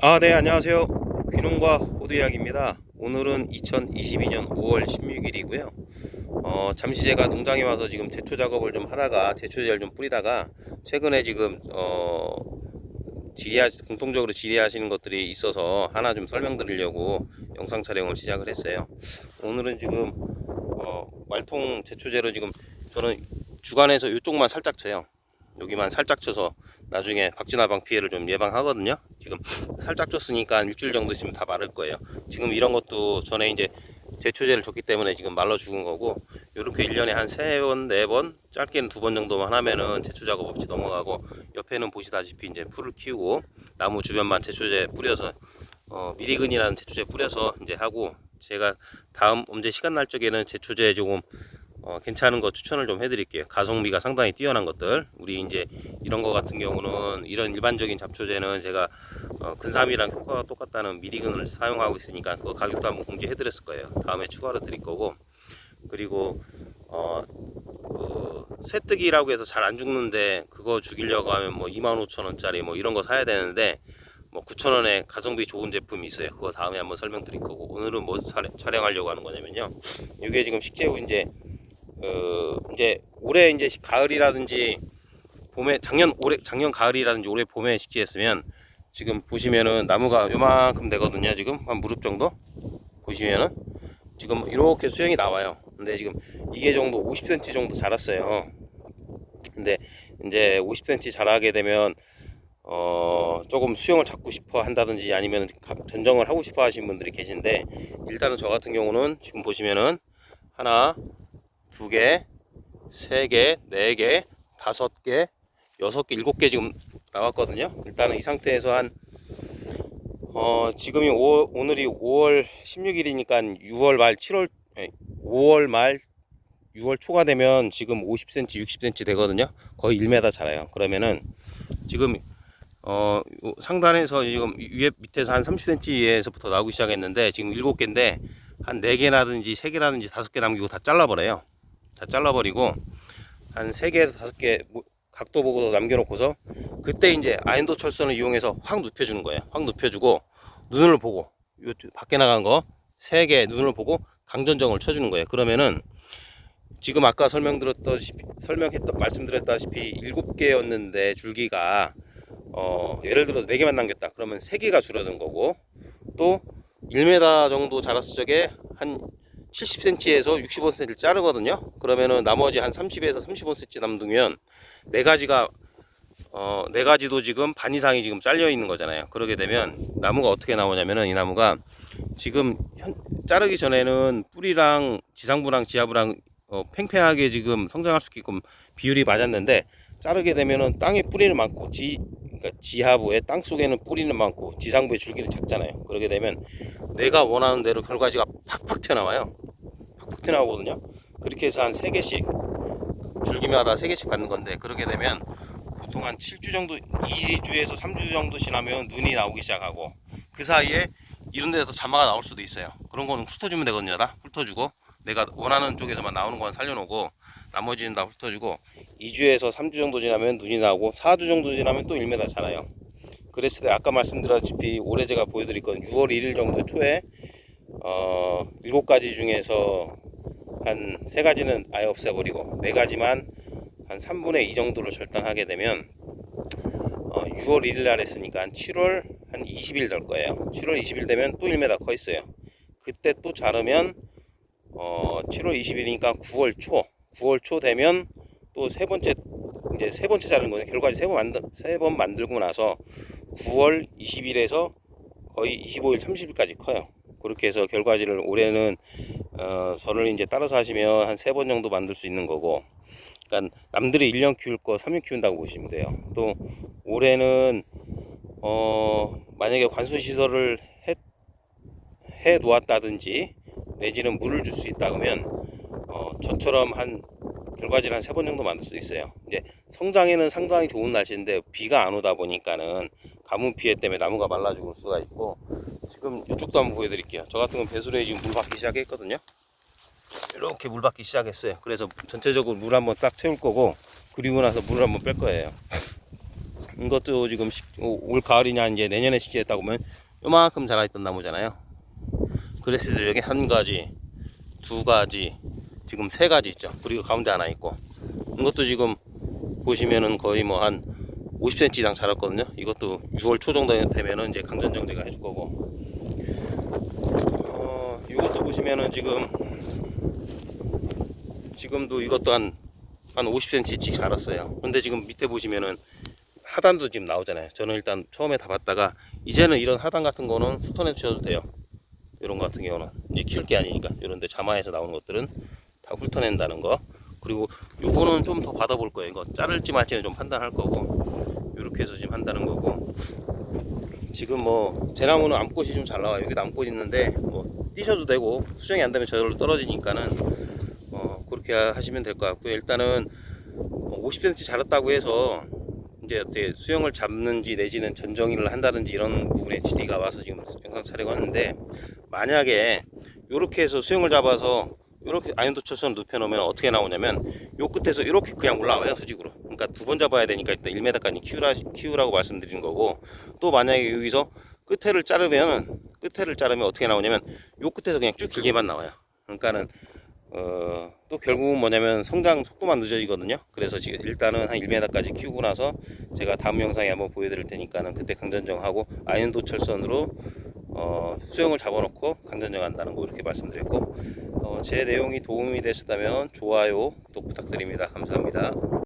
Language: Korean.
아, 네, 안녕하세요. 귀농과 호두 이야기입니다. 오늘은 2022년 5월 16일이고요. 어, 잠시 제가 농장에 와서 지금 제초 작업을 좀 하다가 제초제를 좀 뿌리다가 최근에 지금 어, 질의하, 공통적으로 질의하시는 것들이 있어서 하나 좀 설명드리려고 영상 촬영을 시작을 했어요. 오늘은 지금 어, 말통 제초제로 지금 저는 주간에서 이쪽만 살짝 쳐요. 여기만 살짝 쳐서 나중에 박진화방 피해를 좀 예방하거든요. 지금 살짝 줬으니까 일주일 정도 있으면 다 마를 거예요. 지금 이런 것도 전에 이제 제초제를 줬기 때문에 지금 말라 죽은 거고 이렇게 1년에 한 3번, 4번, 짧게는 두번 정도만 하면은 제초 작업 없이 넘어가고 옆에는 보시다시피 이제 풀을 키우고 나무 주변만 제초제 뿌려서 어, 미리근이라는 제초제 뿌려서 이제 하고 제가 다음 언제 시간 날 적에는 제초제 조금 어, 괜찮은 거 추천을 좀 해드릴게요. 가성비가 상당히 뛰어난 것들. 우리 이제 이런 거 같은 경우는 이런 일반적인 잡초제는 제가 어, 근삼이랑 효과가 똑같다는 미리근을 사용하고 있으니까 그거 가격도 한번 공지해드렸을 거예요. 다음에 추가로 드릴 거고 그리고 어, 그 쇠뜨기라고 해서 잘 안 죽는데 그거 죽이려고 하면 뭐 25,000원짜리 뭐 이런 거 사야 되는데 뭐 9,000원에 가성비 좋은 제품이 있어요. 그거 다음에 한번 설명드릴 거고 오늘은 뭐 촬영- 촬영하려고 하는 거냐면요. 이게 지금 식재우 이제 그 이제 올해 이제 가을이라든지 봄에 작년 올해 작년 가을이라든지 올해 봄에 식재했으면 지금 보시면은 나무가 요만큼 되거든요. 지금 한 무릎 정도 보시면은 지금 이렇게 수영이 나와요. 근데 지금 이게 정도 50cm 정도 자랐어요. 근데 이제 50cm 자라게 되면 어 조금 수영을 잡고 싶어 한다든지 아니면 가- 전정을 하고 싶어 하시는 분들이 계신데 일단은 저 같은 경우는 지금 보시면은 하나 두 개, 세 개, 네 개, 다섯 개, 여섯 개, 일곱 개 지금 나왔거든요. 일단은 이 상태에서 한 어, 지금이 5, 오늘이 5월 16일이니까 6월 말 7월 5월 말 6월 초가 되면 지금 50cm, 60cm 되거든요. 거의 1m 자라요. 그러면은 지금 어요 상단에서 지금 위에 밑에서 한 30cm에서부터 나오기 시작했는데 지금 7개인데 한 4개라든지 3개라든지 5개 남기고 다 잘라버려요. 다 잘라버리고 한 3개에서 5개 뭐 각도 보고 남겨놓고서 그때 이제 아인도 철선을 이용해서 확 눕혀주는 거예요. 확 눕혀주고 눈을 보고 요 밖에 나간 거 3개 눈을 보고 강전정을 쳐주는 거예요. 그러면은 지금 아까 설명드렸다시피 설명했던 말씀드렸다시피 7개였는데 줄기가 어 예를 들어서 4개만 남겼다. 그러면 3개가 줄어든 거고 또 1m 정도 자랐을 적에 한 70cm에서 65cm를 자르거든요. 그러면은 나머지 한 30에서 35cm 남두면 네 가지가 어, 네 가지도 지금 반 이상이 지금 잘려 있는 거잖아요. 그러게 되면 나무가 어떻게 나오냐면은 이 나무가 지금 현, 자르기 전에는 뿌리랑 지상부랑 지하부랑 어, 팽팽하게 지금 성장할 수 있게끔 비율이 맞았는데 자르게 되면은 땅에 뿌리는 많고 지 그러니까 지하부에 땅 속에는 뿌리는 많고 지상부에 줄기는 작잖아요. 그러게 되면 내가 원하는 대로 결과지가 팍팍 튀어나와요. 팍팍 튀어나오거든요. 그렇게 해서 한 3개씩 줄기마다 3개씩 받는 건데 그러게 되면 보통 한 7주 정도 2주에서 3주 정도 지나면 눈이 나오기 시작하고 그 사이에 이런 데서 자마가 나올 수도 있어요. 그런 거는 훑어주면 되거든요. 다 훑어주고 내가 원하는 쪽에서만 나오는 건 살려놓고 나머지는 다 훑어주고 2주에서 3주 정도 지나면 눈이 나오고 4주 정도 지나면 또 1m 자라요. 그랬을 때 아까 말씀드렸다시피 올해 제가 보여드릴 건 6월 1일 정도 초에 어 7가지 중에서 한 3가지는 아예 없애버리고 4가지만 한 3분의 2 정도로 절단하게 되면 어 6월 1일 날 했으니까 한 7월 한 20일 될 거예요. 7월 20일 되면 또 1m 커 있어요. 그때 또 자르면 어 7월 20일이니까 9월 초 9월 초 되면 또 세 번째 이제 세 번째 자른 거예요. 결과지 세번 만들 세번 만들고 나서 9월 20일에서 거의 25일 30일까지 커요. 그렇게 해서 결과지를 올해는 어 저를 이제 따라서 하시면 한 세 번 정도 만들 수 있는 거고 그러니까 남들이 1년 키울 거 3년 키운다고 보시면 돼요. 또 올해는 어 만약에 관수 시설을 해, 해 놓았다든지 내지는 물을 줄 수 있다 그러면 어 저처럼 한 결과지를 한 세 번 정도 만들 수 있어요. 이제 성장에는 상당히 좋은 날씨인데 비가 안 오다 보니까는 가뭄 피해 때문에 나무가 말라 죽을 수가 있고 지금 이쪽도 한번 보여드릴게요. 저 같은 건 배수로에 지금 물 받기 시작했거든요. 이렇게 물 받기 시작했어요. 그래서 전체적으로 물 한번 딱 채울 거고 그리고 나서 물을 한번 뺄 거예요. 이것도 지금 올 가을이냐 이제 내년에 식재했다고 보면 요만큼 자라있던 나무잖아요. 그레스 중에 한 가지, 두 가지, 지금 세 가지 있죠. 그리고 가운데 하나 있고 이것도 지금 보시면은 거의 뭐 한 50cm 이상 자랐거든요. 이것도 6월 초 정도 되면은 이제 강전정제가 해줄 거고. 어, 이것도 보시면은 지금 지금도 이것도 한, 한 50cm씩 자랐어요. 근데 지금 밑에 보시면은 하단도 지금 나오잖아요. 저는 일단 처음에 다 봤다가 이제는 이런 하단 같은 거는 훑어내 주셔도 돼요. 이런 거 같은 경우는 이제 키울 게 아니니까 이런데 자마에서 나오는 것들은 다 훑어낸다는 거. 그리고 요거는 좀 더 받아볼 거예요. 이거 자를지 말지는 좀 판단할 거고 이렇게 해서 지금 한다는 거고 지금 뭐 대나무는 암꽃이 좀 잘 나와요. 여기도 암꽃 있는데 뭐 뛰셔도 되고 수정이 안 되면 저절로 떨어지니까는 어 그렇게 하시면 될 것 같고요. 일단은 50cm 자랐다고 해서 이제 어떻게 수영을 잡는지 내지는 전정이를 한다든지 이런 부분에 질의가 와서 지금 영상 촬영을 하는데 만약에 이렇게 해서 수영을 잡아서 이렇게 아연도철선 눕혀 놓으면 어떻게 나오냐면 요 끝에서 이렇게 그냥 올라와요 수직으로 그러니까 두 번 잡아야 되니까 일단 1m까지 키우라, 키우라고 말씀드리는 거고 또 만약에 여기서 끝에를 자르면 끝에를 자르면 어떻게 나오냐면 요 끝에서 그냥 쭉 길게만 나와요 그러니까는 어, 또 결국은 뭐냐면 성장 속도만 늦어지거든요. 그래서 지금 일단은 한 1m까지 키우고 나서 제가 다음 영상에 한번 보여드릴 테니까는 그때 강전정하고 아연도 철선으로 어, 수영을 잡아놓고 강전정한다는 거 이렇게 말씀드렸고 어, 제 내용이 도움이 되셨다면 좋아요, 구독 부탁드립니다. 감사합니다.